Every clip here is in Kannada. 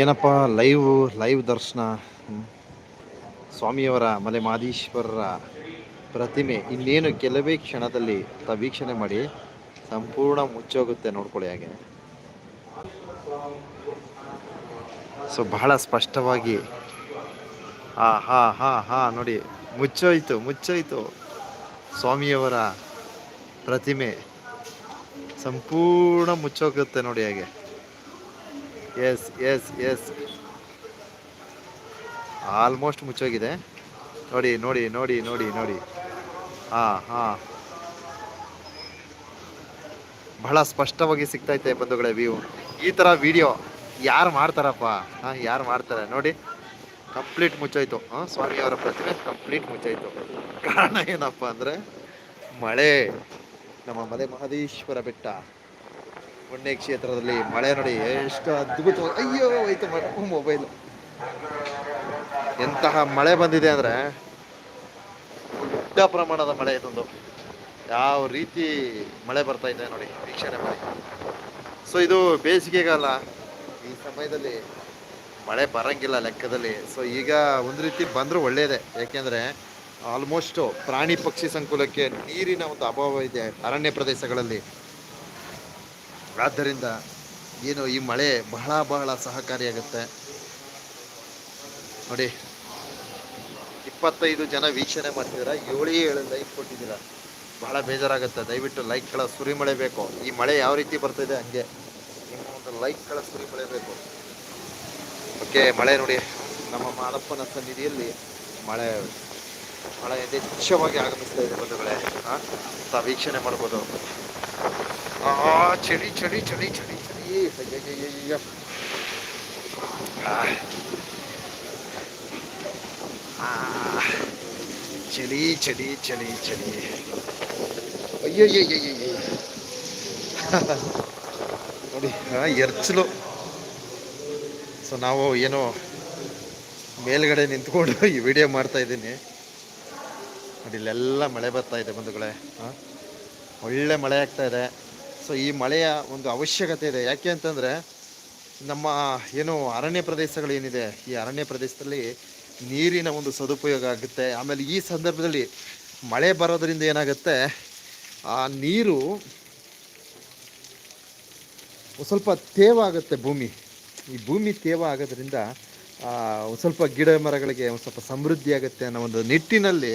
ಏನಪ್ಪ ಲೈವ್ ಲೈವ್ ದರ್ಶನ. ಸ್ವಾಮಿಯವರ ಮಲೆ ಮಾದೀಶ್ವರರ ಪ್ರತಿಮೆ ಇನ್ನೇನು ಕೆಲವೇ ಕ್ಷಣದಲ್ಲಿ ವೀಕ್ಷಣೆ ಮಾಡಿ ಸಂಪೂರ್ಣ ಮುಚ್ಚೋಗುತ್ತೆ ನೋಡ್ಕೊಳ್ಳಿ ಹಾಗೆ. ಸೊ ಬಹಳ ಸ್ಪಷ್ಟವಾಗಿ ಆ, ಹಾ ಹಾ ಹಾ, ನೋಡಿ, ಮುಚ್ಚೋಯ್ತು ಮುಚ್ಚೋಯ್ತು. ಸ್ವಾಮಿಯವರ ಪ್ರತಿಮೆ ಸಂಪೂರ್ಣ ಮುಚ್ಚೋಗುತ್ತೆ ನೋಡಿ ಹಾಗೆ. ಎಸ್ ಎಸ್ ಎಸ್ ಆಲ್ಮೋಸ್ಟ್ ಮುಚ್ಚೋಗಿದೆ. ನೋಡಿ ನೋಡಿ ನೋಡಿ ನೋಡಿ ನೋಡಿ. ಹಾ ಹಾ. ಬಹಳ ಸ್ಪಷ್ಟವಾಗಿ ಸಿಗ್ತೈತೆ ಬಂಧುಗಳೇ ವ್ಯೂ. ಈ ಥರ ವಿಡಿಯೋ ಯಾರು ಮಾಡ್ತಾರಪ್ಪ? ಹಾಂ, ಯಾರು ಮಾಡ್ತಾರೆ? ನೋಡಿ. ಕಂಪ್ಲೀಟ್ ಮುಚ್ಚೋಯ್ತು. ಹಾಂ ಸ್ವಾಮಿಯವರ ಪ್ರತಿಮೆ ಕಂಪ್ಲೀಟ್ ಮುಚ್ಚೋಯ್ತು. ಕಾರಣ ಏನಪ್ಪ ಅಂದರೆ, ಮಳೆ. ನಮ್ಮ ಮಲೆ ಮಹದೇಶ್ವರ ಬೆಟ್ಟ. ಪುಣ್ಯ ಕ್ಷೇತ್ರದಲ್ಲಿ ಮಳೆ ನೋಡಿ ಎಷ್ಟು ಅದ್ಭುತ ಅಯ್ಯೋ, ಹೋಯ್ತು ಮೊಬೈಲ್ ಎಂತಹ ಮಳೆ ಬಂದಿದೆ ಅಂದರೆ ದೊಡ್ಡ ಪ್ರಮಾಣದ ಮಳೆ ಇದೊಂದು ಯಾವ ರೀತಿ ಮಳೆ ಬರ್ತಾ ಇದೆ ನೋಡಿ, ವೀಕ್ಷಣೆ ಮಾಡಿ. ಸೊ ಇದು ಬೇಸಿಗೆಗಾಲ. ಈ ಸಮಯದಲ್ಲಿ ಮಳೆ ಬರಂಗಿಲ್ಲ ಲೆಕ್ಕದಲ್ಲಿ. ಸೊ ಈಗ ಒಂದು ರೀತಿ ಬಂದರೂ ಒಳ್ಳೆಯದೇ ಯಾಕೆಂದರೆ ಆಲ್ಮೋಸ್ಟು ಪ್ರಾಣಿ ಪಕ್ಷಿ ಸಂಕುಲಕ್ಕೆ ನೀರಿನ ಒಂದು ಅಭಾವ ಇದೆ ಅರಣ್ಯ ಪ್ರದೇಶಗಳಲ್ಲಿ. ಆದ್ದರಿಂದ ಏನು ಈ ಮಳೆ ಬಹಳ ಬಹಳ ಸಹಕಾರಿಯಾಗುತ್ತೆ. ನೋಡಿ ಇಪ್ಪತ್ತೈದು ಜನ ವೀಕ್ಷಣೆ ಮಾಡ್ತಿದ್ದೀರಾ? ಏಳು ಏಳು ಲೈಕ್ ಕೊಟ್ಟಿದ್ದೀರಾ. ಬಹಳ ಬೇಜಾರಾಗುತ್ತೆ. ದಯವಿಟ್ಟು ಲೈಟ್ಗಳ ಸುರಿ ಮಳೆ ಬೇಕು. ಈ ಮಳೆ ಯಾವ ರೀತಿ ಬರ್ತಿದೆ ಹಂಗೆ. ನಿಮ್ಮ ಒಂದು ಸುರಿ ಮಳೆ ಬೇಕು. ಓಕೆ ಮಳೆ ನೋಡಿ. ನಮ್ಮ ಮಾದಪ್ಪನ ಸನ್ನಿಧಿಯಲ್ಲಿ ಮಳೆ ಮಳೆ ಯಥೇಚ್ಛವಾಗಿ ಆಗಮಿಸ್ತಾ ಇದೆ ಬಂಧುಗಳೇ. ಹಾಂ ತಾ ವೀಕ್ಷಣೆ ಮಾಡ್ಬೋದು. ಆ, ಚಳಿ ಚಳಿ ಚಳಿ ಚಳಿ ಚಳಿ. ಚಳಿ ಚಳಿ ಚಳಿ ಚಳಿ. ಅಯ್ಯೋ ನೋಡಿ ಎರ್ಚಲು ಸೊ ನಾವು ಏನೋ ಮೇಲ್ಗಡೆ ನಿಂತ್ಕೊಂಡು ಈ ವಿಡಿಯೋ ಮಾಡ್ತಾ ಇದ್ದೀನಿ ನೋಡಿ ಇಲ್ಲೆಲ್ಲ ಮಳೆ ಬರ್ತಾ ಇದೆ ಬಂಧುಗಳೇ ಹಾಂ ಒಳ್ಳೆ ಮಳೆ ಆಗ್ತಾ ಇದೆ ಸೊ ಈ ಮಳೆಯ ಒಂದು ಅವಶ್ಯಕತೆ ಇದೆ ಯಾಕೆ ಅಂತಂದರೆ ನಮ್ಮ ಏನು ಅರಣ್ಯ ಪ್ರದೇಶಗಳೇನಿದೆ ಈ ಅರಣ್ಯ ಪ್ರದೇಶದಲ್ಲಿ ನೀರಿನ ಒಂದು ಸದುಪಯೋಗ ಆಗುತ್ತೆ. ಆಮೇಲೆ ಈ ಸಂದರ್ಭದಲ್ಲಿ ಮಳೆ ಬರೋದ್ರಿಂದ ಏನಾಗುತ್ತೆ? ಆ ನೀರು ಸ್ವಲ್ಪ ತೇವ ಆಗುತ್ತೆ ಭೂಮಿ. ಈ ಭೂಮಿ ತೇವ ಆಗೋದ್ರಿಂದ ಸ್ವಲ್ಪ ಗಿಡ ಮರಗಳಿಗೆ ಒಂದು ಸ್ವಲ್ಪ ಸಮೃದ್ಧಿ ಆಗುತ್ತೆ ಅನ್ನೋ ಒಂದು ನಿಟ್ಟಿನಲ್ಲಿ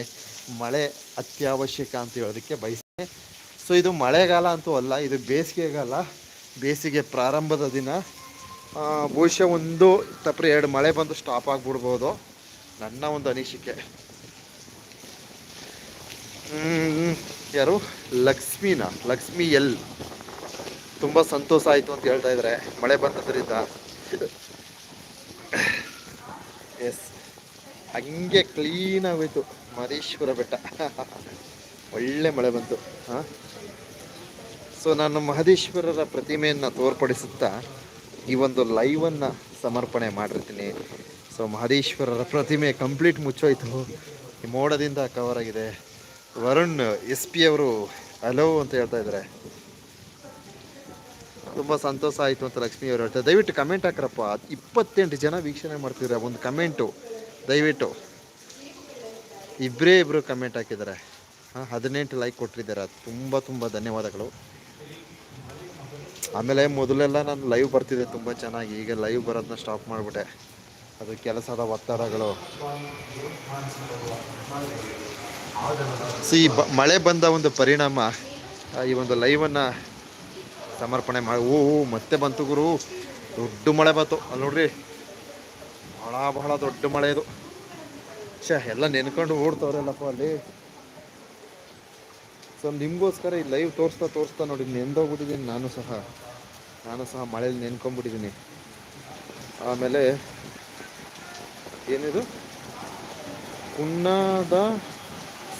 ಮಳೆ ಅತ್ಯವಶ್ಯಕ ಅಂತ ಹೇಳೋದಕ್ಕೆ ಬಯಸ್ತೇನೆ. ಸೊ ಇದು ಮಳೆಗಾಲ ಅಂತೂ ಅಲ್ಲ, ಇದು ಬೇಸಿಗೆಗಾಲ. ಬೇಸಿಗೆ ಪ್ರಾರಂಭದ ದಿನ ಬಹುಶಃ ಒಂದು ತಪ್ಪರೆ ಎರಡು ಮಳೆ ಬಂದು ಸ್ಟಾಪ್ ಆಗಿಬಿಡ್ಬೋದು. ನನ್ನ ಒಂದು ಅನಿಸಿಕೆ. ಯಾರು? ಲಕ್ಷ್ಮೀನ, ಲಕ್ಷ್ಮಿ ಎಲ್. ತುಂಬ ಸಂತೋಷ ಆಯಿತು ಅಂತ ಹೇಳ್ತಾ ಇದ್ದಾರೆ ಮಳೆ ಬಂದದ್ರಿಂದ. ಎಸ್ ಹಂಗೆ ಕ್ಲೀನ್ ಆಗೋಯ್ತು ಮಹದೇಶ್ವರ ಬೆಟ್ಟ. ಒಳ್ಳೆ ಮಳೆ ಬಂತು, ಹಾಂ? ಸೊ ನಾನು ಮಹದೇಶ್ವರರ ಪ್ರತಿಮೆಯನ್ನು ತೋರ್ಪಡಿಸುತ್ತಾ ಈ ಒಂದು ಲೈವನ್ನು ಸಮರ್ಪಣೆ ಮಾಡಿರ್ತೀನಿ. ಸೊ ಮಹದೇಶ್ವರರ ಪ್ರತಿಮೆ ಕಂಪ್ಲೀಟ್ ಮುಚ್ಚೋಯ್ತು. ಈ ಮೋಡದಿಂದ ಕವರ್ ಆಗಿದೆ. ವರುಣ್ ಎಸ್ ಪಿ ಅವರು ಹಲೋ ಅಂತ ಹೇಳ್ತಾ ಇದ್ದಾರೆ. ತುಂಬ ಸಂತೋಷ ಆಯಿತು ಅಂತ ಲಕ್ಷ್ಮಿ ಅವರು ಹೇಳ್ತಾರೆ. ದಯವಿಟ್ಟು ಕಮೆಂಟ್ ಹಾಕ್ರಪ್ಪ. ಇಪ್ಪತ್ತೆಂಟು ಜನ ವೀಕ್ಷಣೆ ಮಾಡ್ತಿದ್ದಾರೆ ಒಂದು ಕಮೆಂಟು ದಯವಿಟ್ಟು. ಇಬ್ಬರೇ ಇಬ್ಬರು ಕಮೆಂಟ್ ಹಾಕಿದ್ದಾರೆ. ಹಾಂ, ಹದಿನೆಂಟು ಲೈಕ್ ಕೊಟ್ಟಿದ್ದಾರೆ. ತುಂಬ ತುಂಬ ಧನ್ಯವಾದಗಳು. ಆಮೇಲೆ ಮೊದಲೆಲ್ಲ ನಾನು ಲೈವ್ ಬರ್ತಿದ್ದೆ ತುಂಬ ಚೆನ್ನಾಗಿ. ಈಗ ಲೈವ್ ಬರೋದನ್ನ ಸ್ಟಾಪ್ ಮಾಡಿಬಿಟ್ಟೆ. ಅದು ಕೆಲಸದ ಒತ್ತಡಗಳು. ಸೊ ಈ ಬ, ಮಳೆ ಬಂದ ಒಂದು ಪರಿಣಾಮ ಈ ಒಂದು ಲೈವನ್ನು ಸಮರ್ಪಣೆ ಮಾಡಿ, ಓ ಮತ್ತೆ ಬಂತು ಗುರು. ದೊಡ್ಡ ಮಳೆ ಬಂತು. ಅಲ್ಲಿ ನೋಡ್ರಿ, ಬಹಳ ಬಹಳ ದೊಡ್ಡ ಮಳೆ ಇದು. ಛೇ, ಎಲ್ಲ ನೆನ್ಕೊಂಡು ಓಡ್ತವ್ರಲ್ಲಪ್ಪ ಅಲ್ಲಿ. ಸೊ ನಿಮಗೋಸ್ಕರ ಈ ಲೈವ್ ತೋರಿಸ್ತಾ ತೋರಿಸ್ತಾ ನೋಡಿ ನೆಂದೋಗ್ಬಿಟ್ಟಿದ್ದೀನಿ ನಾನು ಸಹ. ನಾನು ಸಹ ಮಳೇಲಿ ನೆನ್ಕೊಂಡ್ಬಿಟ್ಟಿದ್ದೀನಿ. ಆಮೇಲೆ ಏನಿದು? ಕುನ್ನದ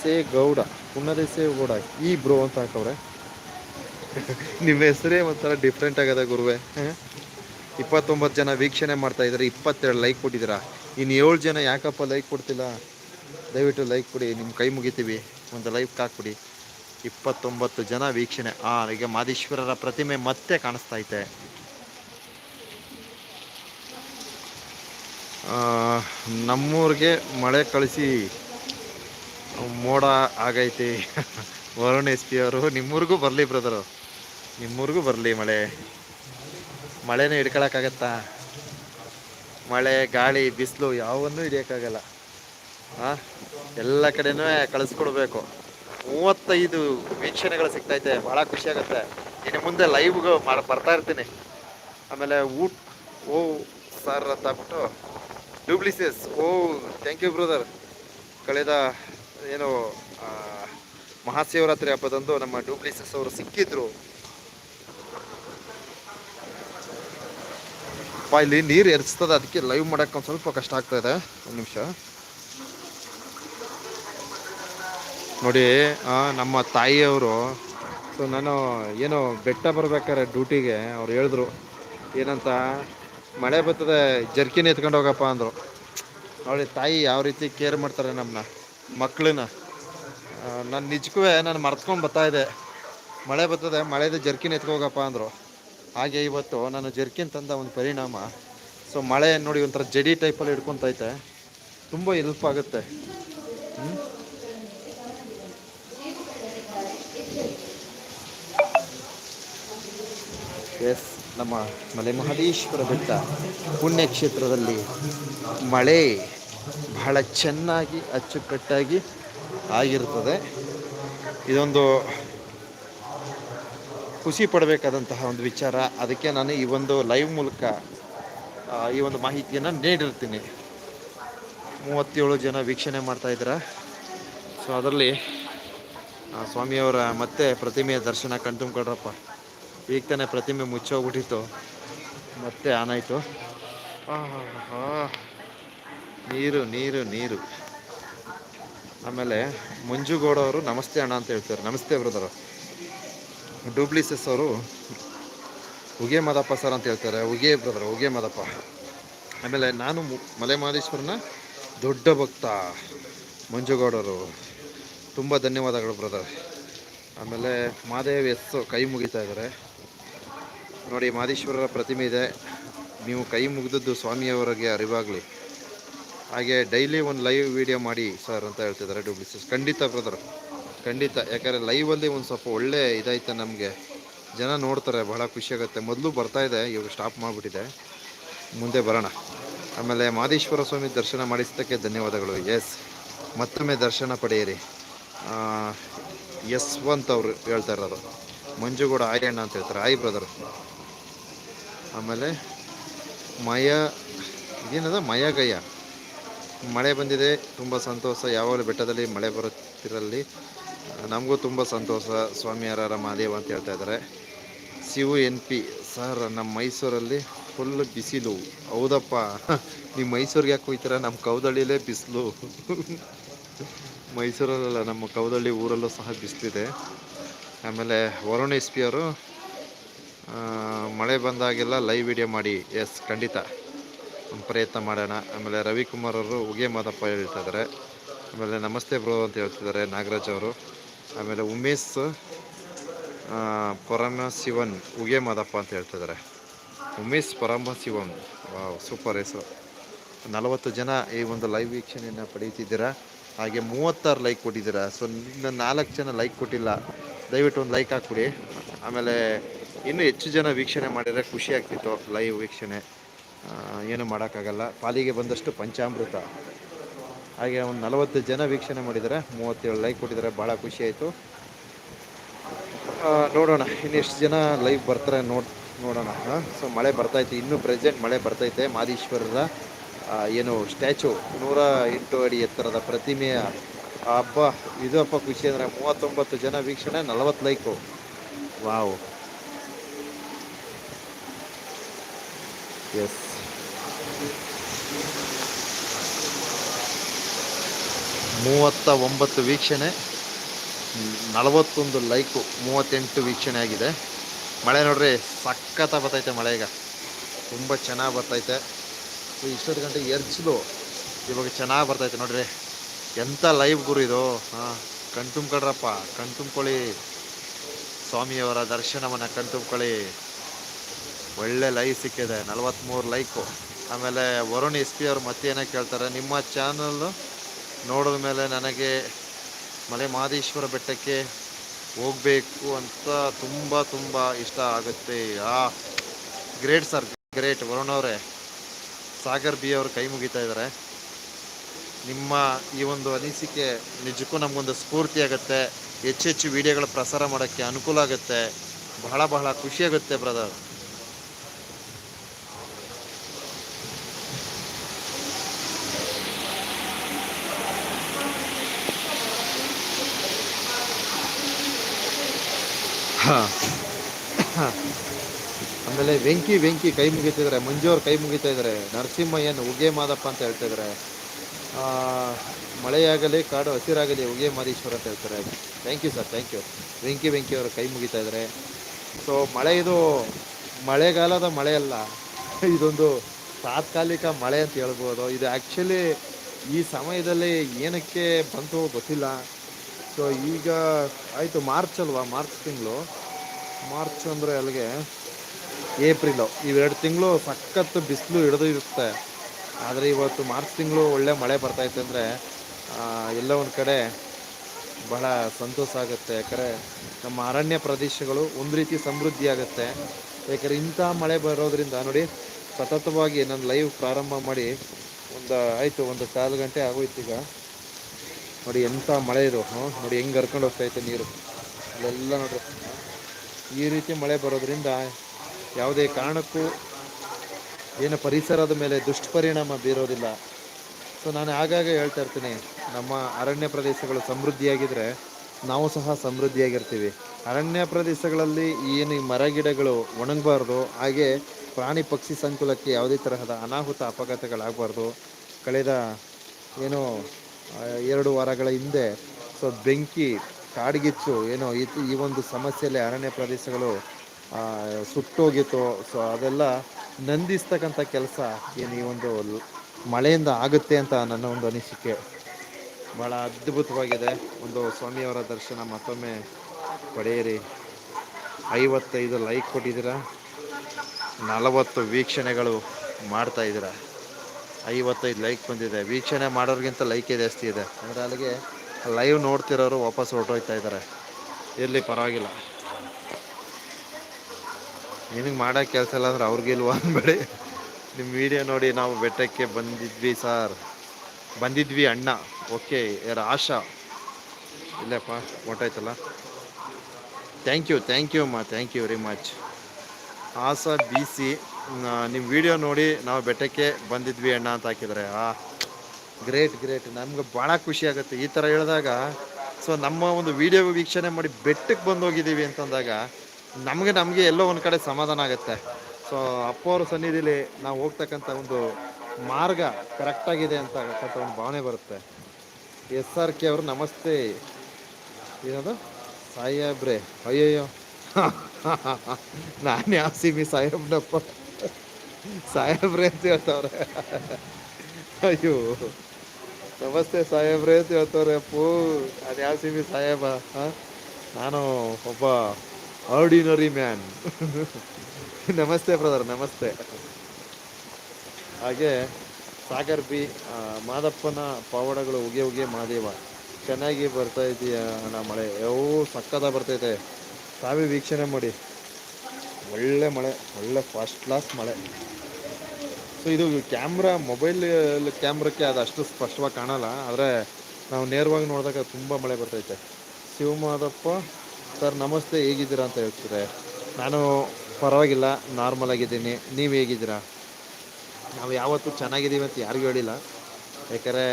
ಸೇ ಗೌಡ. ಕುನ್ನದೇ ಸೇ ಗೌಡ. ಈ ಬ್ರೋ ಅಂತ ಹಾಕವ್ರೆ. ನಿಮ್ಮ ಹೆಸರೇ ಒಂಥರ ಡಿಫ್ರೆಂಟ್ ಆಗದ ಗುರುವೆ. ಇಪ್ಪತ್ತೊಂಬತ್ತು ಜನ ವೀಕ್ಷಣೆ ಮಾಡ್ತಾ ಇದ್ದಾರೆ. ಇಪ್ಪತ್ತೆರಡು ಲೈಕ್ ಕೊಟ್ಟಿದ್ದೀರಾ? ಇನ್ನು ಏಳು ಜನ ಯಾಕಪ್ಪ ಲೈಕ್ ಕೊಡ್ತಿಲ್ಲ? ದಯವಿಟ್ಟು ಲೈಕ್ ಕೊಡಿ. ನಿಮ್ಮ ಕೈ ಮುಗಿತೀವಿ. ಒಂದು ಲೈಕ್ ಹಾಕ್ಬಿಡಿ. ಇಪ್ಪತ್ತೊಂಬತ್ತು ಜನ ವೀಕ್ಷಣೆ. ಆ, ಈಗ ಮಾದೇಶ್ವರರ ಪ್ರತಿಮೆ ಮತ್ತೆ ಕಾಣಿಸ್ತಾ ಐತೆ. ನಮ್ಮೂರಿಗೆ ಮಳೆ ಕಳಿಸಿ ಮೋಡ ಆಗೈತಿ. ವರುಣ್ ಎಸ್ ಪಿ ಅವರು, ನಿಮ್ಮೂರಿಗೂ ಬರಲಿ ಬ್ರದರು. ನಿಮ್ಮೂರಿಗೂ ಬರಲಿ ಮಳೆ. ಮಳೆನೇ ಹಿಡ್ಕೊಳಕ್ಕಾಗತ್ತಾ? ಮಳೆ, ಗಾಳಿ, ಬಿಸಿಲು ಯಾವನ್ನೂ ಹಿಡಿಯೋಕ್ಕಾಗಲ್ಲ. ಹಾಂ ಎಲ್ಲ ಕಡೆನೂ ಕಳಿಸ್ಕೊಡ್ಬೇಕು. ಮೂವತ್ತೈದು ವೀಕ್ಷಣೆಗಳು ಸಿಗ್ತೈತೆ. ಭಾಳ ಖುಷಿಯಾಗುತ್ತೆ ಇನ್ನು ಮುಂದೆ ಲೈವ್ಗೆ ಬರ್ತಾ ಇರ್ತೀನಿ. ಆಮೇಲೆ ಊಟ ಓ, ಸರ್ ಅಂತ ಆಗ್ಬಿಟ್ಟು ಡೂಪ್ಲಿಸಸ್ ಓ ಥ್ಯಾಂಕ್ ಯು ಬ್ರದರ್ ಕಳೆದ, ಏನು ಮಹಾಶಿವರಾತ್ರಿ ಹಬ್ಬದಂದು ನಮ್ಮ ಡೂಪ್ಲಿಸಸ್ ಅವರು ಸಿಕ್ಕಿದ್ರು. ಇಲ್ಲಿ ನೀರು ಎರಿಸ್ತದೆ ಅದಕ್ಕೆ ಲೈವ್ ಮಾಡಕ್ಕೆ ಒಂದು ಸ್ವಲ್ಪ ಕಷ್ಟ ಆಗ್ತಾ ಇದೆ. ಒಂದು ನಿಮಿಷ. ನೋಡಿ ನಮ್ಮ ತಾಯಿಯವರು, ಸೊ ನಾನು, ಏನು, ಬೆಟ್ಟ ಬರ್ಬೇಕಾದ್ರೆ ಡ್ಯೂಟಿಗೆ ಅವ್ರು ಹೇಳಿದ್ರು, ಏನಂತ ಮಳೆ ಬರ್ತದೆ ಜರ್ಕಿನ ಎತ್ಕೊಂಡು ಹೋಗಪ್ಪ ಅಂದರು. ನೋಡಿ, ತಾಯಿ ಯಾವ ರೀತಿ ಕೇರ್ ಮಾಡ್ತಾರೆ ನಮ್ಮನ್ನ ಮಕ್ಕಳನ್ನ ನಾನು ನಿಜಕ್ಕೂ ನಾನು ಮರ್ತ್ಕೊಂಡು ಬರ್ತಾ ಇದೆ ಮಳೆ ಬರ್ತದೆ ಮಳೆದ ಜರ್ಕಿನ್ ಎತ್ಕೊ ಹೋಗಪ್ಪ ಅಂದರು. ಹಾಗೆ ಇವತ್ತು ನಾನು ಜರ್ಕಿನ್ ತಂದ ಒಂದು ಪರಿಣಾಮ. ಸೊ ಮಳೆ ನೋಡಿ ಒಂಥರ ಜಡಿ ಟೈಪಲ್ಲಿ ಹಿಡ್ಕೊತೈತೆ ತುಂಬ ಹೆಲ್ಪ್ ಆಗುತ್ತೆ? ಎಸ್ ನಮ್ಮ ಮಲೆ ಮಹದೇಶ್ವರ ಬೆಟ್ಟ ಪುಣ್ಯಕ್ಷೇತ್ರದಲ್ಲಿ ಮಳೆ ಬಹಳ ಚೆನ್ನಾಗಿ, ಅಚ್ಚುಕಟ್ಟಾಗಿ ಆಗಿರ್ತದೆ. ಇದೊಂದು ಖುಷಿ ಪಡಬೇಕಾದಂತಹ ಒಂದು ವಿಚಾರ. ಅದಕ್ಕೆ ನಾನು ಈ ಒಂದು ಲೈವ್ ಮೂಲಕ ಈ ಒಂದು ಮಾಹಿತಿಯನ್ನು ನೀಡಿರ್ತೀನಿ. ಮೂವತ್ತೇಳು ಜನ ವೀಕ್ಷಣೆ ಮಾಡ್ತಾ ಇದ್ದೀರ? ಸೊ ಅದರಲ್ಲಿ ಸ್ವಾಮಿಯವರ ಮತ್ತೆ ಪ್ರತಿಮೆಯ ದರ್ಶನ ಕಣ್ತುಂಬ್ಕೊಡ್ರಪ್ಪ ಈಗ ತಾನೇ ಪ್ರತಿಮೆ ಮುಚ್ಚೋಗ್ಬಿಟ್ಟಿತ್ತು. ಮತ್ತೆ ಆನ್ ಆಯಿತು. ನೀರು ನೀರು ನೀರು. ಆಮೇಲೆ ಮಂಜುಗೌಡ ಅವರು ನಮಸ್ತೆ ಅಣ್ಣ ಅಂತ ಹೇಳ್ತಾರೆ. ನಮಸ್ತೆ ಬ್ರದರ್. ಡೂಪ್ಲಿಸಸ್ ಅವರು ಉಗೆ ಮದಪ್ಪ ಸರ್ ಅಂತ ಹೇಳ್ತಾರೆ. ಉಗೆ ಬ್ರದರ್ ಉಗೆ ಮದಪ್ಪ. ಆಮೇಲೆ ನಾನು ಮಲೆ ಮಹದೇಶ್ವರನ ದೊಡ್ಡ ಭಕ್ತ ಮಂಜುಗೌಡರು. ತುಂಬ ಧನ್ಯವಾದಗಳು ಬ್ರದರ್. ಆಮೇಲೆ ಮಾದೇವ್ ಎಸ್ ಕೈ ಮುಗಿತಾ ಇದ್ದಾರೆ. ನೋಡಿ, ಮಾದೇಶ್ವರರ ಪ್ರತಿಮೆ ಇದೆ. ನೀವು ಕೈ ಮುಗಿದದ್ದು ಸ್ವಾಮಿಯವರಿಗೆ ಅರಿವಾಗಲಿ. ಹಾಗೆ ಡೈಲಿ ಒಂದು ಲೈವ್ ವಿಡಿಯೋ ಮಾಡಿ ಸರ್ ಅಂತ ಹೇಳ್ತಿದ್ದಾರೆ ಡೂಬ್ಲಿಸಸ್ ಖಂಡಿತ ಬ್ರದರ್ ಖಂಡಿತ. ಯಾಕಂದರೆ ಲೈವಲ್ಲಿ ಒಂದು ಸ್ವಲ್ಪ ಒಳ್ಳೆ ಇದಾಯ್ತು ನಮಗೆ. ಜನ ನೋಡ್ತಾರೆ, ಬಹಳ ಖುಷಿಯಾಗುತ್ತೆ ಮೊದಲು ಬರ್ತಾಯಿದೆ ಇವಾಗ ಸ್ಟಾಪ್ ಮಾಡಿಬಿಟ್ಟಿದೆ. ಮುಂದೆ ಬರೋಣ. ಆಮೇಲೆ ಮಾದೇಶ್ವರ ಸ್ವಾಮಿ ದರ್ಶನ ಮಾಡಿಸಿದ್ದಕ್ಕೆ ಧನ್ಯವಾದಗಳು. ಎಸ್ ಮತ್ತೊಮ್ಮೆ ದರ್ಶನ ಪಡೆಯಿರಿ. ಯಶ್ವಂತ್ ಅವರು ಹೇಳ್ತಾ ಇರೋದು. ಮಂಜುಗೂಡ, ಆಯಣ್ಣ ಅಂತ ಹೇಳ್ತಾರೆ. ಆಯ್ ಬ್ರದರ್ ಆಮೇಲೆ ಮಯ ಇದೇನದ? ಮಯಗಯ್ಯ. ಮಳೆ ಬಂದಿದೆ, ತುಂಬ ಸಂತೋಷ. ಯಾವಾಗಲೂ ಬೆಟ್ಟದಲ್ಲಿ ಮಳೆ ಬರುತ್ತಿರಲಿ. ನಮಗೂ ತುಂಬ ಸಂತೋಷ. ಸ್ವಾಮಿಯಾರ ಮಹಾದೇವ ಅಂತ ಹೇಳ್ತಾ ಇದ್ದಾರೆ. ಸಿವು ಎನ್ ಪಿ, ಸರ್, ನಮ್ಮ ಮೈಸೂರಲ್ಲಿ ಫುಲ್ ಬಿಸಿಲು. ಹೌದಪ್ಪ. ನೀವು ಮೈಸೂರಿಗೆ ಯಾಕೆ ಹೋಗ್ತೀರ? ನಮ್ಮ ಕೌದಳ್ಳಿಲೇ ಬಿಸಿಲು. ಮೈಸೂರಲ್ಲ ನಮ್ಮ ಕೌದಳ್ಳಿ ಊರಲ್ಲೂ ಸಹ ಬಿಸಿಲಿದೆ. ಆಮೇಲೆ ವರುಣ್ ಎಸ್ ಪಿ ಅವರು ಮಳೆ ಬಂದಾಗೆಲ್ಲ ಲೈವ್ ವಿಡಿಯೋ ಮಾಡಿ. ಎಸ್ ಖಂಡಿತ. ಪ್ರಯತ್ನ ಮಾಡೋಣ. ಆಮೇಲೆ ರವಿಕುಮಾರ್ ಅವರು ಉಗೆ ಮಾದಪ್ಪ ಹೇಳ್ತಾ ಇದ್ದಾರೆ. ಆಮೇಲೆ ನಮಸ್ತೆ ಬ್ರೋ ಅಂತ ಹೇಳ್ತಿದ್ದಾರೆ ನಾಗರಾಜ್ ಅವರು. ಆಮೇಲೆ ಉಮೇಶ್ ಪರಮ ಶಿವನ್ ಉಗೆ ಮಾದಪ್ಪ ಅಂತ ಹೇಳ್ತಿದ್ದಾರೆ ಉಮೇಶ್ ಪರಮಶಿವನ್. ವಾವ್, ಸೂಪರ್ ಹೆಸರು. ನಲವತ್ತು ಜನ ಈ ಒಂದು ಲೈವ್ ವೀಕ್ಷಣೆಯನ್ನು ಪಡೀತಿದ್ದೀರಾ ಹಾಗೆ ಮೂವತ್ತಾರು ಲೈಕ್ ಕೊಟ್ಟಿದ್ದೀರಾ? ಸೊ ನಾಲ್ಕು ಜನ ಲೈಕ್ ಕೊಟ್ಟಿಲ್ಲ. ದಯವಿಟ್ಟು ಒಂದು ಲೈಕ್ ಹಾಕ್ಬಿಡಿ. ಆಮೇಲೆ ಇನ್ನೂ ಹೆಚ್ಚು ಜನ ವೀಕ್ಷಣೆ ಮಾಡಿದರೆ ಖುಷಿ ಆಗ್ತಿತ್ತು ಲೈವ್ ವೀಕ್ಷಣೆ. ಏನು ಮಾಡೋಕ್ಕಾಗಲ್ಲ. ಪಾಲಿಗೆ ಬಂದಷ್ಟು ಪಂಚಾಮೃತ. ಹಾಗೆ ಒಂದು ನಲವತ್ತು ಜನ ವೀಕ್ಷಣೆ ಮಾಡಿದರೆ ಮೂವತ್ತೇಳು ಲೈಕ್ ಕೊಟ್ಟಿದ್ದಾರೆ. ಭಾಳ ಖುಷಿ ಆಯಿತು. ನೋಡೋಣ. ಇನ್ನೆಷ್ಟು ಜನ ಲೈವ್ ಬರ್ತಾರೆ ನೋಡ್, ನೋಡೋಣ. ಸೊ ಮಳೆ ಬರ್ತೈತೆ ಇನ್ನೂ ಪ್ರೆಸೆಂಟ್ ಮಳೆ ಬರ್ತೈತೆ ಮಾದೀಶ್ವರರ ಏನು ಸ್ಟ್ಯಾಚು, ನೂರ ಎಂಟು ಅಡಿ ಎತ್ತರದ ಪ್ರತಿಮೆಯ ಹಬ್ಬ. ಇದು ಹಬ್ಬ ಖುಷಿ ಅಂದರೆ ಮೂವತ್ತೊಂಬತ್ತು ಜನ ವೀಕ್ಷಣೆ, ನಲವತ್ತು ಲೈಕು. ವಾವ್. ಎಸ್ ಮೂವತ್ತ ಒಂಬತ್ತು ವೀಕ್ಷಣೆ, ನಲವತ್ತೊಂದು ಲೈಕು, ಮೂವತ್ತೆಂಟು ವೀಕ್ಷಣೆ ಆಗಿದೆ. ಮಳೆ ನೋಡ್ರಿ ಸಖತ್ತ ಬರ್ತೈತೆ ಮಳೆ ಈಗ. ತುಂಬ ಚೆನ್ನಾಗಿ ಬರ್ತೈತೆ ಸೊ, ಇಷ್ಟೊತ್ತು ಗಂಟೆ ಎರ್ಚ್ಲು ಇವಾಗ ಚೆನ್ನಾಗಿ ಬರ್ತೈತೆ ನೋಡ್ರಿ. ಎಂಥ ಲೈವ್ ಗುರು ಇದು. ಹಾಂ ಕಣ್ತುಂಬ್ಕೊಳ್ರಪ್ಪ ಕಣ್ತುಂಬ್ಕೊಳ್ಳಿ. ಸ್ವಾಮಿಯವರ ದರ್ಶನವನ್ನು ಕಣ್ತುಂಬ್ಕೊಳ್ಳಿ. ಒಳ್ಳೆ ಲೈವ್ ಸಿಕ್ಕಿದೆ ನಲವತ್ತ್ಮೂರು ಲೈಕು. ಆಮೇಲೆ ವರುಣ್ ಎಸ್ ಪಿ ಅವರು ಮತ್ತೆ ಏನೋ ಕೇಳ್ತಾರೆ, ನಿಮ್ಮ ಚಾನಲ್ ನೋಡಿದ ಮೇಲೆ ನನಗೆ ಮಲೆ ಮಹದೇಶ್ವರ ಬೆಟ್ಟಕ್ಕೆ ಹೋಗಬೇಕು ಅಂತ ತುಂಬ ತುಂಬ ಇಷ್ಟ ಆಗುತ್ತೆ. ಆ ಗ್ರೇಟ್ ಸರ್ ಗ್ರೇಟ್ ವರುಣ್ ಅವರೇ. ಸಾಗರ್ ಬಿ ಅವರು ಕೈ ಮುಗಿತಾ ಇದ್ದಾರೆ ನಿಮ್ಮ ಈ ಒಂದು ಅನಿಸಿಕೆ ನಿಜಕ್ಕೂ ನಮಗೊಂದು ಸ್ಫೂರ್ತಿ ಆಗುತ್ತೆ. ಹೆಚ್ಚು ಹೆಚ್ಚು ವಿಡಿಯೋಗಳು ಪ್ರಸಾರ ಮಾಡೋಕ್ಕೆ ಅನುಕೂಲ ಆಗುತ್ತೆ. ಬಹಳ ಬಹಳ ಖುಷಿಯಾಗುತ್ತೆ ಬ್ರದರ್ ಆಮೇಲೆ ವೆಂಕಿ ವೆಂಕಿ ಕೈ ಮುಗಿತಿದ್ದಾರೆ ಮಂಜು ಕೈ ಮುಗಿತಾ ಇದ್ದಾರೆ. ನರಸಿಂಹಯ್ಯನ್ ಉಗೆ ಮಾದಪ್ಪ ಅಂತ ಹೇಳ್ತಾ ಇದ್ದಾರೆ. ಮಳೆಯಾಗಲಿ, ಕಾಡು ಹಸಿರಾಗಲಿ, ಉಗೆ ಮಾದೀಶ್ವರ ಅಂತ ಹೇಳ್ತಾರೆ. Thank you sir thank you Venki Venki ಅವರು ಕೈ ಮುಗಿತಾ ಇದ್ದಾರೆ. ಸೊ ಮಳೆ ಇದು ಮಳೆಗಾಲದ ಮಳೆ ಅಲ್ಲ. ಇದೊಂದು ತಾತ್ಕಾಲಿಕ ಮಳೆ ಅಂತ ಹೇಳ್ಬೋದು. ಇದು ಆ್ಯಕ್ಚುಲಿ ಈ ಸಮಯದಲ್ಲಿ ಏನಕ್ಕೆ ಬಂತು ಗೊತ್ತಿಲ್ಲ. ಸೊ ಈಗ ಆಯಿತು, ಮಾರ್ಚ್ ಅಲ್ವಾ? ಮಾರ್ಚ್ ತಿಂಗಳು. ಮಾರ್ಚ್ ಅಂದರೆ ಅಲ್ಲಿಗೆ ಏಪ್ರಿಲು. ಇವೆರಡು ತಿಂಗಳು ಸಖತ್ತು ಬಿಸಿಲು ಹಿಡಿದು ಇರುತ್ತೆ ಆದರೆ ಇವತ್ತು ಮಾರ್ಚ್ ತಿಂಗಳು ಒಳ್ಳೆ ಮಳೆ ಬರ್ತಾಯಿತ್ತು ಅಂದರೆ ಎಲ್ಲ ಒಂದು ಕಡೆ ಬಹಳ ಸಂತೋಷ ಆಗುತ್ತೆ. ಯಾಕಂದರೆ ನಮ್ಮ ಅರಣ್ಯ ಪ್ರದೇಶಗಳು ಒಂದು ರೀತಿ ಸಮೃದ್ಧಿ ಆಗುತ್ತೆ. ಯಾಕಂದರೆ ಇಂಥ ಮಳೆ ಬರೋದ್ರಿಂದ ನೋಡಿ ಸತತವಾಗಿ ನಾನು ಲೈವ್ ಪ್ರಾರಂಭ ಮಾಡಿ ಒಂದು, ಆಯಿತು, ಒಂದು ಕಾಲು ಗಂಟೆ ಆಗೋಯ್ತು ಈಗ. ನೋಡಿ ಎಂಥ ಮಳೆ ಇದು ನೋಡಿ ಹೆಂಗೆ ಹರ್ಕೊಂಡು ಹೋಗ್ತಾಯಿತ್ತು ನೀರು. ಅಲ್ಲೆಲ್ಲ ನೋಡ್ರಿ. ಈ ರೀತಿ ಮಳೆ ಬರೋದ್ರಿಂದ ಯಾವುದೇ ಕಾರಣಕ್ಕೂ ಏನು ಪರಿಸರದ ಮೇಲೆ ದುಷ್ಪರಿಣಾಮ ಬೀರೋದಿಲ್ಲ. ಸೊ ನಾನು ಆಗಾಗ ಹೇಳ್ತಾ ಇರ್ತೀನಿ, ನಮ್ಮ ಅರಣ್ಯ ಪ್ರದೇಶಗಳು ಸಮೃದ್ಧಿಯಾಗಿದ್ದರೆ ನಾವು ಸಹ ಸಮೃದ್ಧಿಯಾಗಿರ್ತೀವಿ. ಅರಣ್ಯ ಪ್ರದೇಶಗಳಲ್ಲಿ ಏನು ಈ ಮರ ಗಿಡಗಳು ಒಣಗಬಾರ್ದು, ಹಾಗೆ ಪ್ರಾಣಿ ಪಕ್ಷಿ ಸಂಕುಲಕ್ಕೆ ಯಾವುದೇ ತರಹದ ಅನಾಹುತ ಅಪಘಾತಗಳಾಗಬಾರ್ದು. ಕಳೆದ, ಏನು ಎರಡು ವಾರಗಳ ಹಿಂದೆ ಸೊ ಬೆಂಕಿ ಕಾಡ್ಗಿಚ್ಚು, ಏನೋ ಈ ಈ ಒಂದು ಸಮಸ್ಯೆಯಲ್ಲಿ ಅರಣ್ಯ ಪ್ರದೇಶಗಳು ಸುಟ್ಟೋಗಿತ್ತು. ಸೊ ಅದೆಲ್ಲ ನಂದಿಸ್ತಕ್ಕಂಥ ಕೆಲಸ ಏನು ಈ ಒಂದು ಮಳೆಯಿಂದ ಆಗುತ್ತೆ ಅಂತ ನನ್ನ ಒಂದು ಅನಿಸಿಕೆ. ಭಾಳ ಅದ್ಭುತವಾಗಿದೆ. ಒಂದು ಸ್ವಾಮಿಯವರ ದರ್ಶನ ಮತ್ತೊಮ್ಮೆ ಪಡೆಯಿರಿ. ಐವತ್ತೈದು ಲೈಕ್ ಕೊಟ್ಟಿದ್ದೀರಾ? ನಲವತ್ತು ವೀಕ್ಷಣೆಗಳು ಮಾಡ್ತಾ ಇದ್ದೀರಾ? ಐವತ್ತೈದು ಲೈಕ್ ಬಂದಿದೆ. ವೀಕ್ಷಣೆ ಮಾಡೋರಿಗಿಂತ ಲೈಕೇ ಜಾಸ್ತಿ ಇದೆ. ಅಂದರೆ ಅಲ್ಲಿಗೆ ಲೈವ್ ನೋಡ್ತಿರೋರು ವಾಪಸ್ ಹೊರಟೋಗ್ತಾ ಇದ್ದಾರೆ ಇರಲಿ, ಪರವಾಗಿಲ್ಲ. ನಿನಗೆ ಮಾಡೋ ಕೆಲಸ ಇಲ್ಲ ಅಂದ್ರೆ ಅವ್ರಿಗಿಲ್ವಾ ಅಂದ್ಬೇಡಿ ನಿಮ್ಮ ವಿಡಿಯೋ ನೋಡಿ ನಾವು ಬೆಟ್ಟಕ್ಕೆ ಬಂದಿದ್ವಿ ಸರ್. ಬಂದಿದ್ವಿ ಅಣ್ಣ. ಓಕೆ, ಯಾರು ಆಶಾ? ಇಲ್ಲಪ್ಪ ಹೊಟ್ಟೋಯ್ತಲ್ಲ ಥ್ಯಾಂಕ್ ಯು ಥ್ಯಾಂಕ್ ಯು ಅಮ್ಮ thank you very much Asha B C ನಿಮ್ಮ ವಿಡಿಯೋ ನೋಡಿ ನಾವು ಬೆಟ್ಟಕ್ಕೆ ಬಂದಿದ್ವಿ ಅಣ್ಣ ಅಂತ ಹಾಕಿದ್ದಾರೆ. ಆ ಗ್ರೇಟ್ ಗ್ರೇಟ್ ನಮ್ಗೆ ಭಾಳ ಖುಷಿ ಆಗುತ್ತೆ. ಈ ಥರ ಹೇಳಿದಾಗ ಸೊ ನಮ್ಮ ಒಂದು ವಿಡಿಯೋ ವೀಕ್ಷಣೆ ಮಾಡಿ ಬೆಟ್ಟಕ್ಕೆ ಬಂದು ಹೋಗಿದ್ದೀವಿ ಅಂತಂದಾಗ, ನಮಗೆ ನಮಗೆ ಎಲ್ಲೋ ಒಂದು ಕಡೆ ಸಮಾಧಾನ ಆಗುತ್ತೆ. ಸೊ ಅಪ್ಪವ್ರ ಸನ್ನಿಧಿಲಿ ನಾವು ಹೋಗ್ತಕ್ಕಂಥ ಒಂದು ಮಾರ್ಗ ಕರೆಕ್ಟಾಗಿದೆ ಅಂತ ಒಂದು ಭಾವನೆ ಬರುತ್ತೆ. ಎಸ್ ಆರ್ ಕೆ ಅವರು, ನಮಸ್ತೆ. ಏನದು? ಸಾಹೇಬ್ರೆ. ಅಯ್ಯಯ್ಯೋ. ನಾನು ಯಾವ ಸಿಮಿ ಸಾಹೇಬ್ನಪ್ಪ. ಸಾಹೇಬ್ರೆ ಅಂತ ಹೇಳ್ತವ್ರೆ. ಅಯ್ಯೋ. ನಮಸ್ತೆ ಸಾಹೇಬ್ರೆ ಅಂತ ಹೇಳ್ತಾರೆ ಅಪ್ಪು. ಅದು ಯಾವ ಸಿಮಿ ಸಾಹೇಬ? ನಾನು ಒಬ್ಬ ಆರ್ಡಿನರಿ ಮ್ಯಾನ್ ನಮಸ್ತೆ ಬ್ರದರ್ ನಮಸ್ತೆ. ಹಾಗೆ ಸಾಗರ್ ಬಿ ಮಾದಪ್ಪನ ಪಾವಡಗಳು ಉಗೆ ಉಗೆ ಮಾದೇವ. ಚೆನ್ನಾಗಿ ಬರ್ತಾ ಇದೆಯಾ ಅಣ್ಣ ಮಳೆ. ಯಾವ ಸಕ್ಕದ ಬರ್ತೈತೆ. ತಾವೇ ವೀಕ್ಷಣೆ ಮಾಡಿ. ಒಳ್ಳೆ ಮಳೆ, ಒಳ್ಳೆ ಫಸ್ಟ್ ಕ್ಲಾಸ್ ಮಳೆ. ಸೊ ಇದು ಕ್ಯಾಮ್ರಾ, ಮೊಬೈಲ್ ಕ್ಯಾಮ್ರಕ್ಕೆ ಅದು ಅಷ್ಟು ಸ್ಪಷ್ಟವಾಗಿ ಕಾಣಲ್ಲ. ಆದರೆ ನಾವು ನೇರವಾಗಿ ನೋಡಿದಾಗ ತುಂಬ ಮಳೆ ಬರ್ತೈತೆ. ಶಿವಮಾದಪ್ಪ ಸರ್ ನಮಸ್ತೆ, ಹೇಗಿದ್ದೀರಾ ಅಂತ ಹೇಳ್ತಾರೆ ನಾನು ಪರವಾಗಿಲ್ಲ, ನಾರ್ಮಲ್ ಆಗಿದ್ದೀನಿ. ನೀವು ಹೇಗಿದ್ದೀರಾ? ನಾವು ಯಾವತ್ತೂ ಚೆನ್ನಾಗಿದ್ದೀವಿ ಅಂತ ಯಾರಿಗೂ ಹೇಳಿಲ್ಲ. ಯಾಕಂದರೆ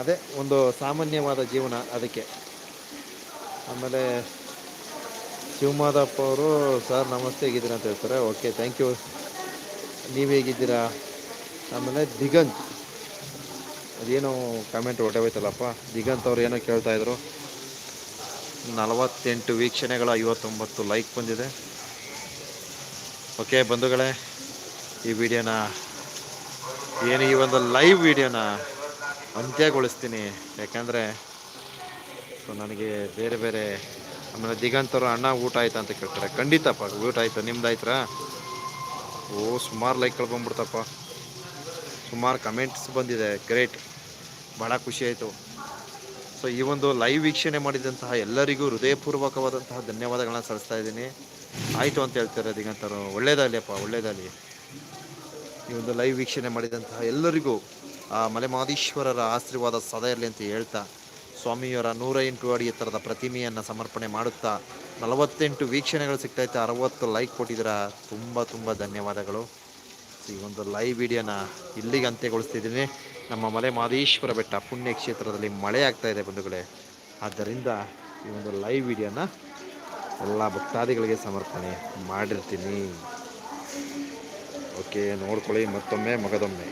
ಅದೇ ಒಂದು ಸಾಮಾನ್ಯವಾದ ಜೀವನ ಅದಕ್ಕೆ. ಆಮೇಲೆ ಶಿವಮಾದಪ್ಪ ಅವರು, ಸರ್ ನಮಸ್ತೆ, ಹೇಗಿದ್ದೀರಾ? ಅಂತ ಹೇಳ್ತಾರೆ. ಓಕೆ ಥ್ಯಾಂಕ್ ಯು ನೀವು ಹೇಗಿದ್ದೀರಾ? ಆಮೇಲೆ ದಿಗಂತ್. ಅದೇನೋ ಕಾಮೆಂಟ್ ಹೊಟ್ಟೋಯ್ತಲ್ಲಪ್ಪ ದಿಗಂತ್ ಅವ್ರು ಏನೋ ಕೇಳ್ತಾಯಿದ್ರು ನಲವತ್ತೆಂಟು ವೀಕ್ಷಣೆಗಳ ಐವತ್ತೊಂಬತ್ತು ಲೈಕ್ ಬಂದಿದೆ. ಓಕೆ ಬಂಧುಗಳೇ, ಈ ವಿಡಿಯೋನ ಏನು ಈ ಒಂದು ಲೈವ್ ವಿಡಿಯೋನ ಅಂತ್ಯಗೊಳಿಸ್ತೀನಿ. ಯಾಕಂದರೆ, ಸೊ ನನಗೆ ಬೇರೆ ಬೇರೆ, ಆಮೇಲೆ ದಿಗಂತರು ಅಣ್ಣ ಊಟ ಆಯ್ತಾ ಅಂತ ಕೇಳ್ತಾರೆ. ಖಂಡಿತಪ್ಪ ಊಟ ಆಯ್ತಾ? ನಿಮ್ದು ಆಯ್ತಾ ಓ, ಸುಮಾರು ಲೈಕ್ಗಳು ಬಂದ್ಬಿಡ್ತಪ್ಪ. ಸುಮಾರು ಕಮೆಂಟ್ಸ್ ಬಂದಿದೆ. ಗ್ರೇಟ್ ಭಾಳ ಖುಷಿ ಆಯಿತು. ಸೊ ಈ ಒಂದು ಲೈವ್ ವೀಕ್ಷಣೆ ಮಾಡಿದಂತಹ ಎಲ್ಲರಿಗೂ ಹೃದಯಪೂರ್ವಕವಾದಂತಹ ಧನ್ಯವಾದಗಳನ್ನ ಸಲ್ಲಿಸ್ತಾ ಇದ್ದೀನಿ. ಆಯಿತು ಅಂತ ಹೇಳ್ತಾರೆ ದಿಗಂತರು ಒಳ್ಳೇದಾಗಲಿಯಪ್ಪ ಒಳ್ಳೇದಾಗಲಿ ಈ ಒಂದು ಲೈವ್ ವೀಕ್ಷಣೆ ಮಾಡಿದಂತಹ ಎಲ್ಲರಿಗೂ ಆ ಮಲೆಮಾದೀಶ್ವರರ ಆಶೀರ್ವಾದ ಸದಾ ಇರಲಿ ಅಂತ ಹೇಳ್ತಾ ಸ್ವಾಮಿಯವರ ನೂರ ಎಂಟು ಅಡಿ ಎತ್ತರದ ಪ್ರತಿಮೆಯನ್ನು ಸಮರ್ಪಣೆ ಮಾಡುತ್ತಾ ನಲವತ್ತೆಂಟು ವೀಕ್ಷಣೆಗಳು ಸಿಗ್ತೈತೆ. ಅರವತ್ತು ಲೈಕ್ ಕೊಟ್ಟಿದ್ದೀರ. ತುಂಬ ತುಂಬ ಧನ್ಯವಾದಗಳು. ಈ ಒಂದು ಲೈವ್ ವಿಡಿಯೋನ ಇಲ್ಲಿಗೆ ಅಂತ್ಯಗೊಳಿಸ್ತಿದ್ದೀನಿ ನಮ್ಮ ಮಲೆ ಮಾದೇಶ್ವರ ಬೆಟ್ಟ ಪುಣ್ಯ ಕ್ಷೇತ್ರದಲ್ಲಿ ಮಳೆ ಆಗ್ತಾ ಇದೆ ಬಂಧುಗಳೇ. ಆದ್ದರಿಂದ ಈ ಒಂದು ಲೈವ್ ವಿಡಿಯೋನ ಎಲ್ಲ ಭಕ್ತಾದಿಗಳಿಗೆ ಸಮರ್ಪಣೆ ಮಾಡಿರ್ತೀನಿ. ಓಕೆ, ನೋಡ್ಕೊಳ್ಳಿ ಮತ್ತೊಮ್ಮೆ, ಮಗದೊಮ್ಮೆ.